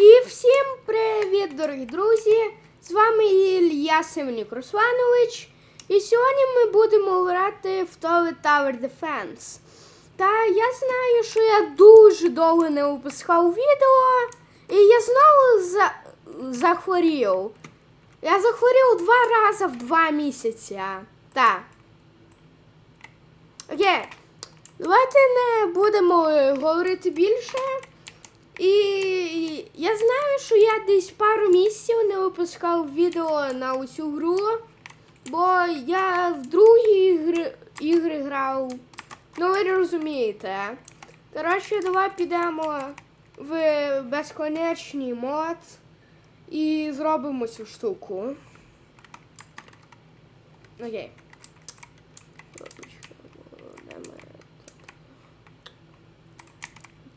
І всім привіт, дорогі друзі! З вами Ілля Семенюк Русланович. І сьогодні ми будемо грати в Tower Tower Defense. Та я знаю, що я дуже довго не випускав відео, і я знову за... захворів. Я захворів два рази в два місяці. Так. Окей. Давайте не будемо говорити більше. І я знаю, що я десь пару місяців не випускав відео на усю гру, бо я в другі ігри, ігри грав. Ну, ви розумієте. Коротше, давай підемо в безконечний мод і зробимо цю штуку. Окей.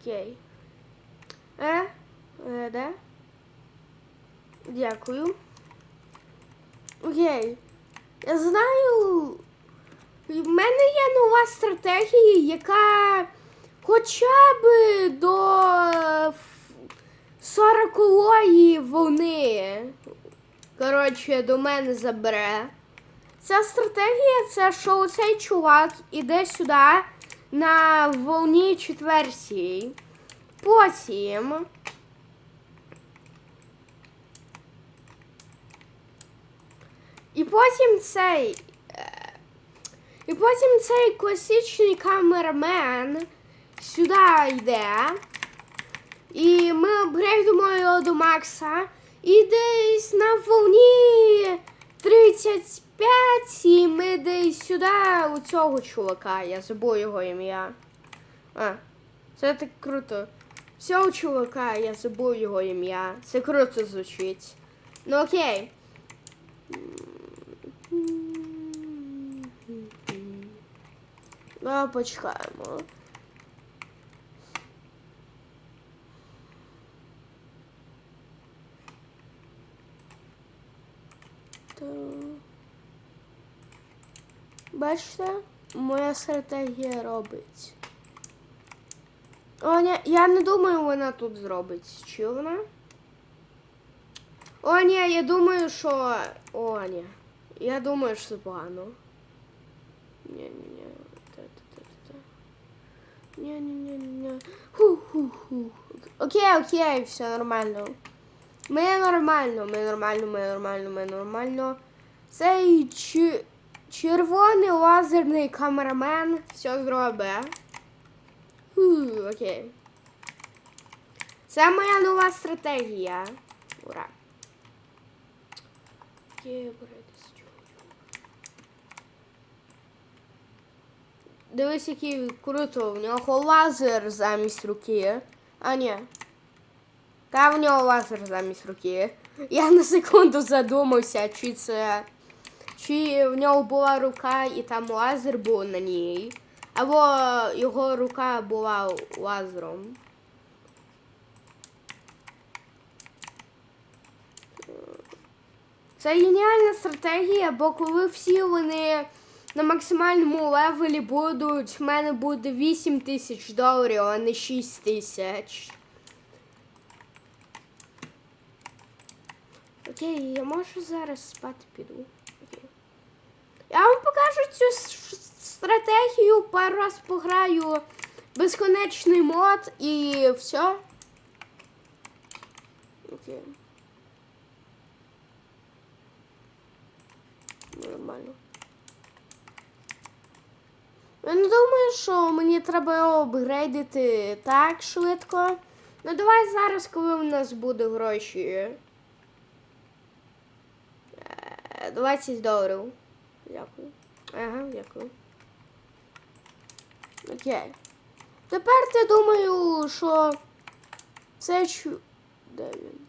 Окей. Е? Е, де? Дякую. Окей. Я знаю. В мене є нова стратегія, яка хоча б до 40-ї волни. Коротше, до мене забере. Ця стратегія це що цей чувак іде сюди на волні четвертій. Потім. І потім цей. е, І потім цей класичний камермен сюди йде. І ми апгрейдимо його до Макса. І десь на волні 35 і ми десь сюди у цього чувака. Я забув його ім'я. А, це так круто. Цього чувака, я забув його ім'я. Це круто звучить. Ну окей. Давай почекаємо. Бачите, моя стратегія робить. О, ні, я не думаю, вона тут зробить. Чи вона? О, ні, я думаю, що. О, ні. Я думаю, що це погано. Ні, ні, ні. Ні, ні, ні, ні. Ху-ху-ху. Окей, окей, все нормально. Ми нормально, ми нормально, ми нормально, ми нормально. Цей чи... червоний лазерний камерамен все зробить. Фу, окей. Це моя нова стратегія. Ура. Дивись, який круто. В нього лазер замість руки. А, ні. Та в нього лазер замість руки. Я на секунду задумався, чи це. Чи в нього була рука і там лазер був на ній. Або його рука була лазером. Це геніальна стратегія, бо коли всі вони на максимальному левелі будуть, в мене буде 8 тисяч доларів, а не 6 тисяч. Окей, я можу зараз спати піду. Я вам покажу цю стратегію, пару раз пограю безконечний мод і все. Окей. Нормально. Я не думаю, що мені треба його апгрейдити так швидко. Ну давай зараз, коли в нас буде гроші. Е, 20 доларів. Дякую. Ага, дякую. Окей. Тепер я думаю, що це чу. Де він?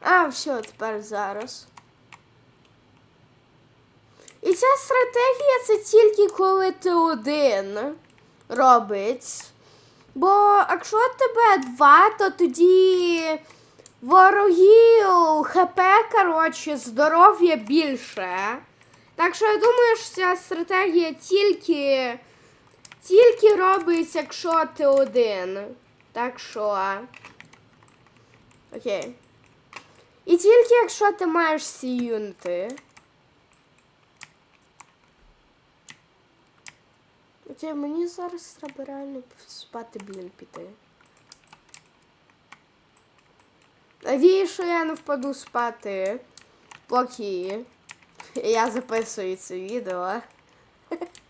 А, все, тепер зараз. І ця стратегія це тільки коли ти один робить. Бо якщо тебе два, то тоді ворогів ХП, коротше, здоров'я більше. Так що я думаю, що ця стратегія тільки, тільки робиться, якщо ти один. Так що. Окей. І тільки якщо ти маєш ці юнити. Окей, мені зараз треба реально спати, блін, піти. Надію, що я не впаду спати, поки я записую це відео.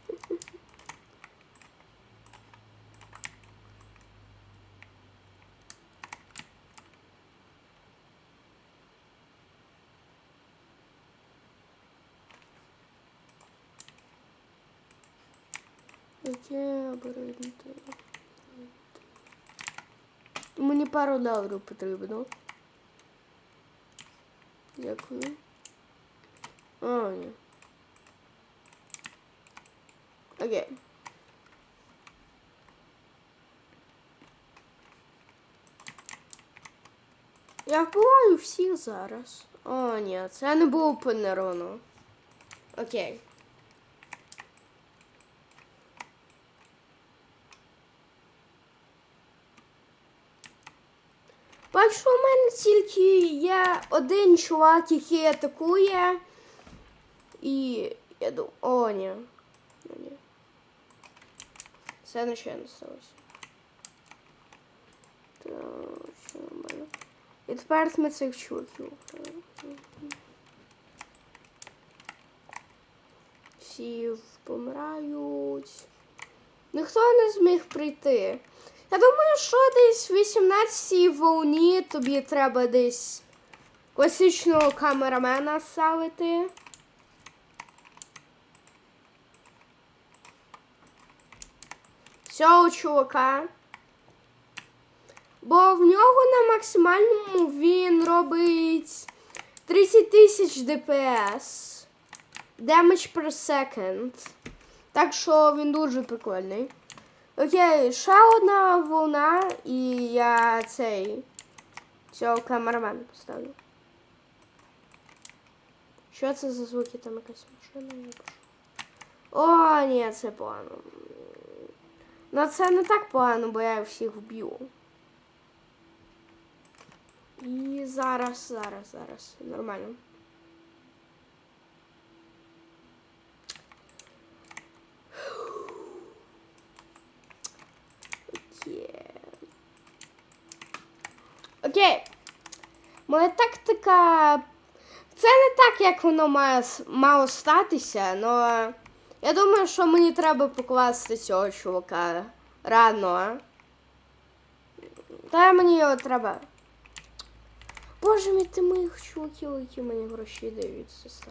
Яке оборуднити? Мені пару доларів потрібно. Дякую. А, ні. Окей. Я вбиваю всіх зараз. О, ні, це не було по нейрону. Окей. Бачу, у мене тільки є один чувак, який атакує. І я думаю, о, ні. Ну, ні. Це нічого не сталося. Так, що в мене? І тепер ми цих чуваків. Всі помирають. Ніхто не зміг прийти. Я думаю, що десь в 18 волні тобі треба десь класичного камерамена ставити. Цього чувака. Бо в нього на максимальному він робить 30 тисяч ДПС. Damage per second. Так що він дуже прикольний. Окей, ще одна волна, і я цей цього камерамена поставлю. Що це за звуки? Там якась машина я пишу. О, ні, це погано. Ну це не так погано, бо я всіх вб'ю. І зараз, зараз, зараз. Нормально. Окей. Окей. Моя тактика. Це не так, як воно має, мало статися, але я думаю, що мені треба покласти цього чувака рано. Та мені його треба. Боже мій, ти моїх чуваків, які мені гроші дають, це.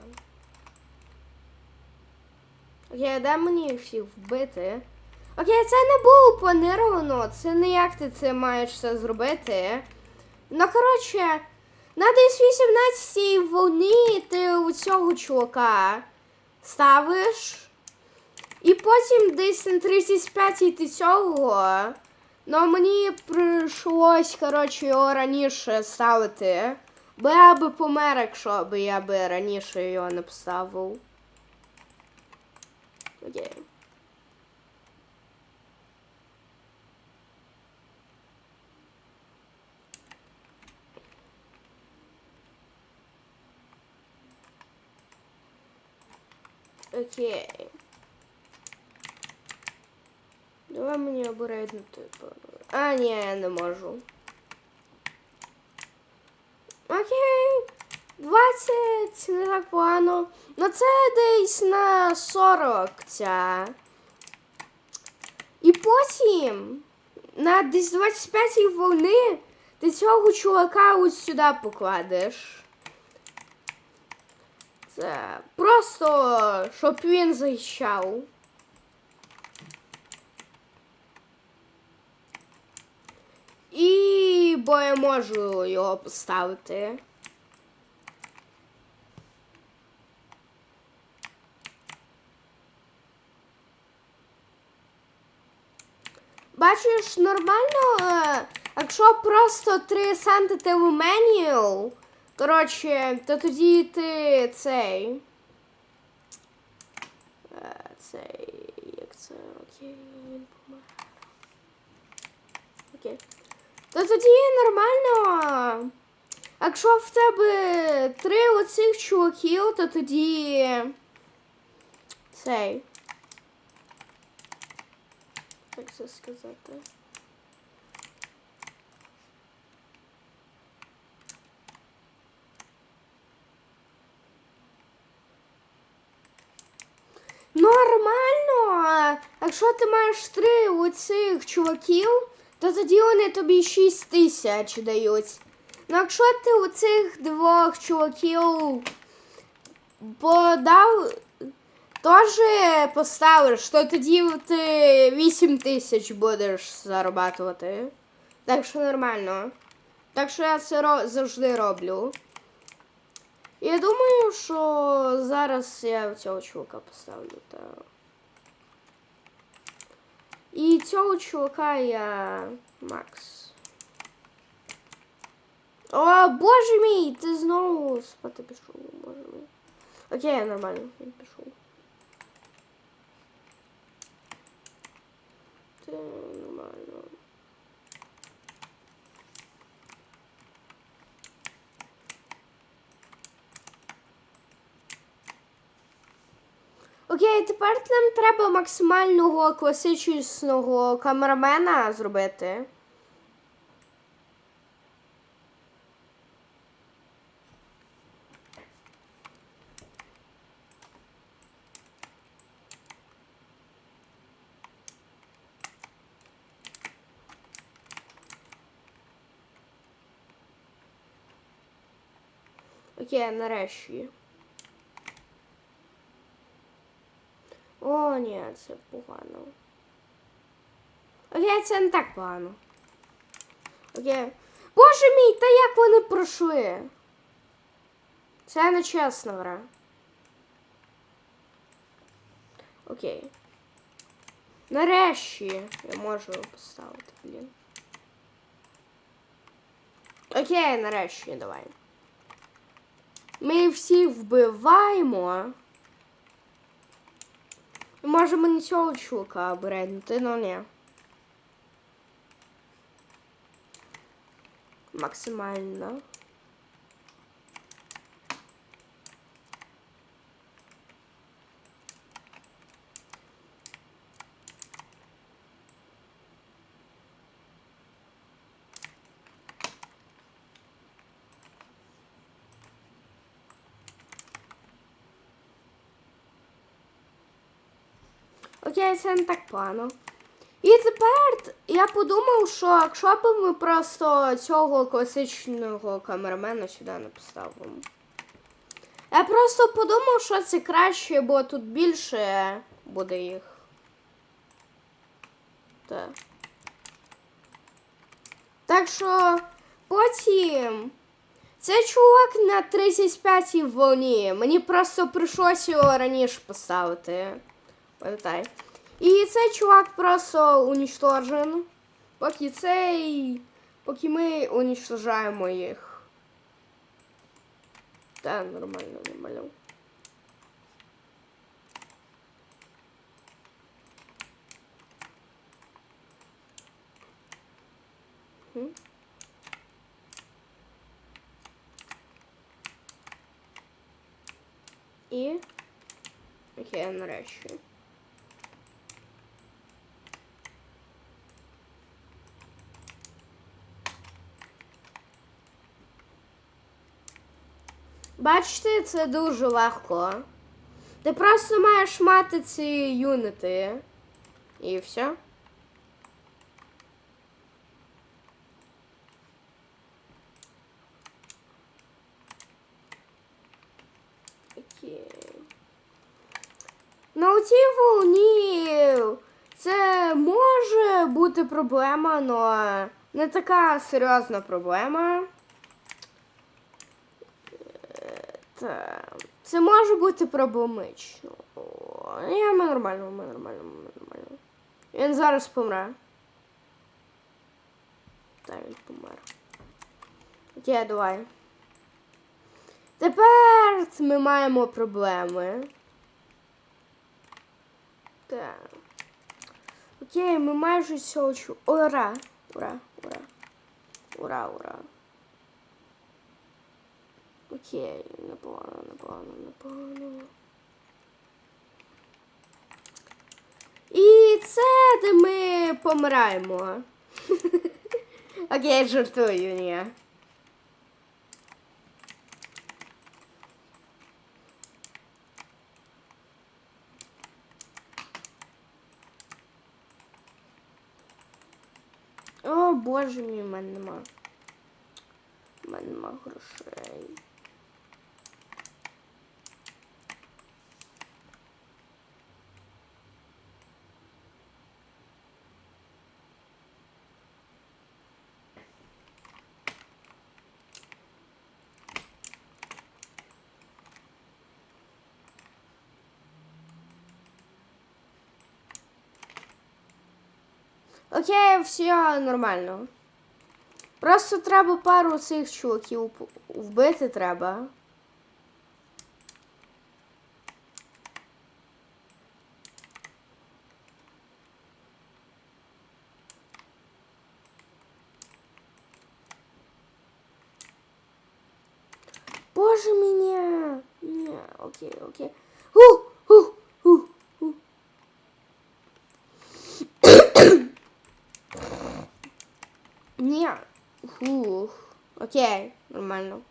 Окей, де мені їх всіх вбити? Окей, це не було планировано, це не як ти це маєш все зробити. Ну, коротше, на десь 18 волні ти у цього чувака ставиш. І потім десь на 35 ти цього. Ну мені прийшлось, коротше, його раніше ставити. Бо я би помер, якщо б я би раніше його не поставив. Окей. Окей. Давай мені обережно типу. А, ні, я не можу. Окей. 20 це не так погано. Ну це десь на 40 ця. І потім на десь 25 волни ти цього чувака ось сюди покладеш. Це просто, щоб він захищав. І бо я можу його поставити. Бачиш, нормально, е, якщо просто 3 сантити в меню, коротше, то тоді ти цей. е, Цей. Як це? Окей, він помер. Окей. То тоді нормально. Якщо в тебе три оцих чуваків, то тоді. Цей. Як це сказати? Нормально. Якщо ти маєш три оцих чуваків, то тоді вони тобі 6 тисяч дають. Ну, якщо ти у цих двох чуваків подав, теж поставиш, то тоді ти 8 тисяч будеш зарабатувати. Так що нормально. Так що я це завжди роблю. Я думаю, що зараз я цього чувака поставлю. Та... І цього чувака я Макс. О, боже мій, ти знову спати пішов, боже мій. Окей, нормально, він пішов. Ти нормально. Окей, тепер нам треба максимального класичного камерамена зробити. Окей, нарешті. О, ні, це погано. Окей, це не так погано. Окей. Боже мій, та як вони пройшли? Це не чесна гра. Окей. Нарешті я можу поставити, блін. Окей, нарешті, давай. Ми всі вбиваємо. Можемо не цього чувака брендити, но ні. Максимально. Окей, це не так погано. І тепер я подумав, що якщо б ми просто цього класичного камерамена сюди не поставимо. Я просто подумав, що це краще, бо тут більше буде їх. Так. Так що потім. Це чувак на 35-й волні. Мені просто прийшлося його раніше поставити. Пам'ятай. І цей чувак просто уничтожен. Поки цей. Поки ми уничтожаємо їх. Та нормально, нормально. І. Окей, нарешті. Бачите, це дуже легко. Ти просто маєш мати ці юнити. І все. Окей. На цій волні це може бути проблема, але не така серйозна проблема. Е, Та, це може бути проблемично. Ні, ми нормально, ми нормально, ми нормально. Він зараз помре. Так, він помер. Окей, давай. Тепер ми маємо проблеми. Так. Окей, ми майже цього чу. Ура! Ура! Ура! Ура, ура! Окей, непогано, непогано, непогано. І це де ми помираємо. Окей, жартую, ні. О, боже мій, в мене нема. У мене нема грошей. Окей, все нормально. Просто треба пару цих чуваків вбити треба. Боже ні. Ні, окей, окей. Окей, нормально.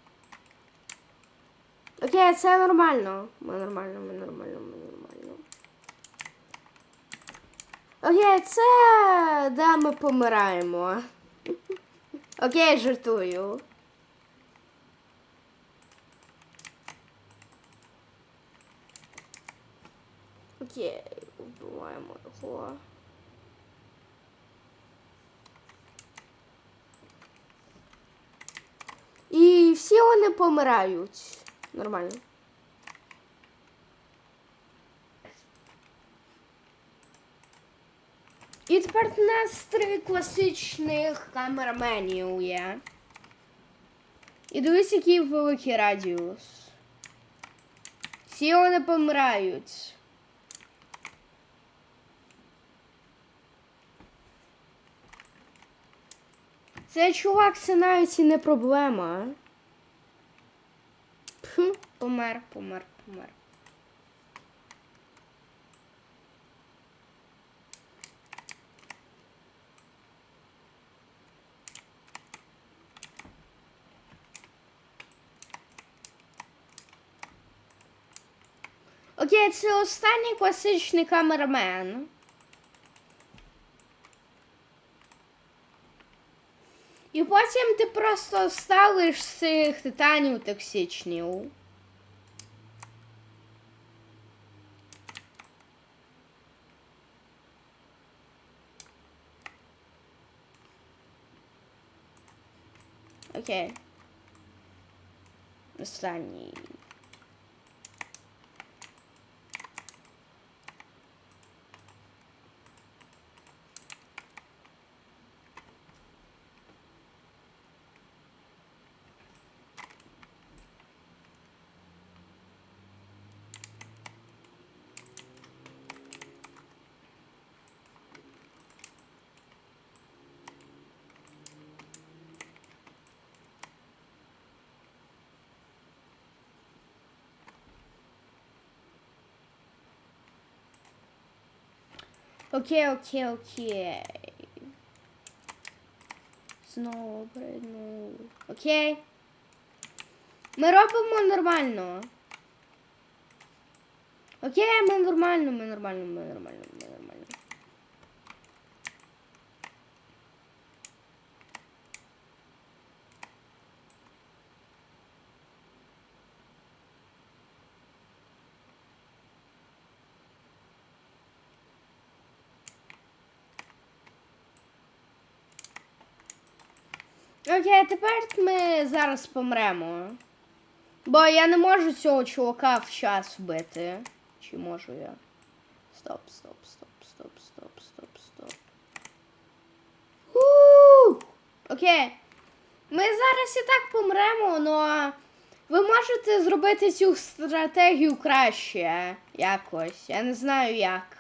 Окей, це нормально. Ми нормально, ми нормально, ми нормально. Окей, це де ми помираємо. Окей, жартую. Окей, вбиваємо його. І всі вони помирають. Нормально. І тепер у нас три класичних камераменів є. І дивись, який великий радіус. Всі вони помирають. Цей чувак це навіть і не проблема. Помер, помер, помер. Окей, це останній класичний камерамен. І потім ти просто ставиш цих титанів токсичнів. Окей. Останній. Окей, окей, окей. Знову прийну. Окей. Ми робимо нормально. Окей, ми нормально, ми нормально, ми нормально, ми нормально. Окей, тепер ми зараз помремо. Бо я не можу цього чувака в час вбити. Чи можу я? Стоп, стоп, стоп, стоп, стоп, стоп, стоп. Окей. Ми зараз і так помремо, але ви можете зробити цю стратегію краще якось. Я не знаю як.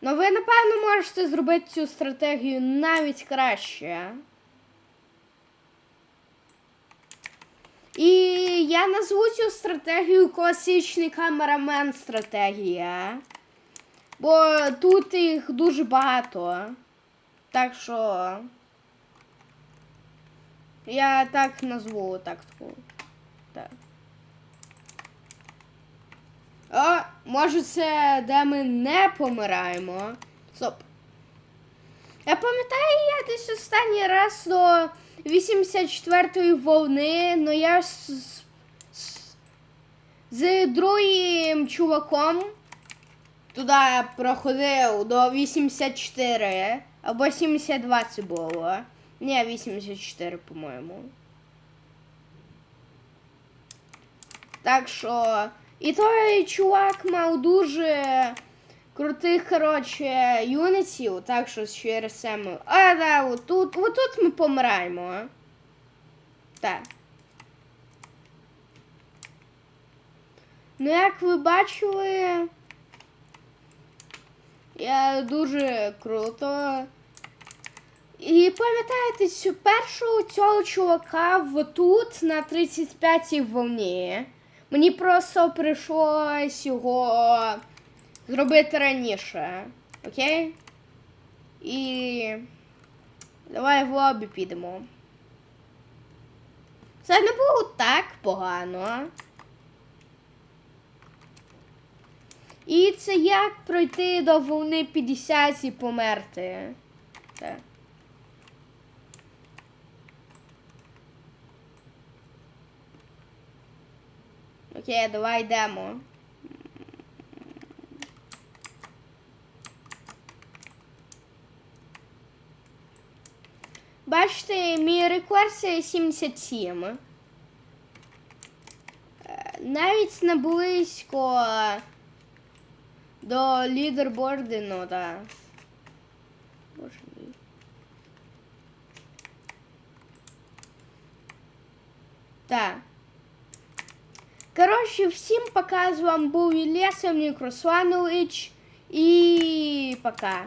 Ну ви, напевно, можете зробити цю стратегію навіть краще. І я назву цю стратегію класичний камерамен стратегія. Бо тут їх дуже багато. Так що. Я так назву тактику. Так. О, може це де ми не помираємо. Стоп. Я пам'ятаю, я десь останній раз до 84-ї волни, ну я з, з, з другим чуваком туди проходив до 84 або 72 це було. Ні, 84, по-моєму. Так що. І той чувак мав дуже крутих, коротше, юнітів, так що через це ми. А, да, отут, отут ми помираємо. Так. Ну, як ви бачили, я дуже круто. І пам'ятаєте, цю першого цього чувака в тут на 35-й волні. Мені просто прийшлось його зробити раніше. Окей? І давай в лобі підемо. Це не було так погано. І це як пройти до волни 50 і померти. Так. Окей, давай йдемо. мій рекорд це 77. Е, Навіть не близько до лідерборди, ну так. Боже мій. Так. Коротше, всім пока. З вами був Ілля Семнік Русланович. І пока.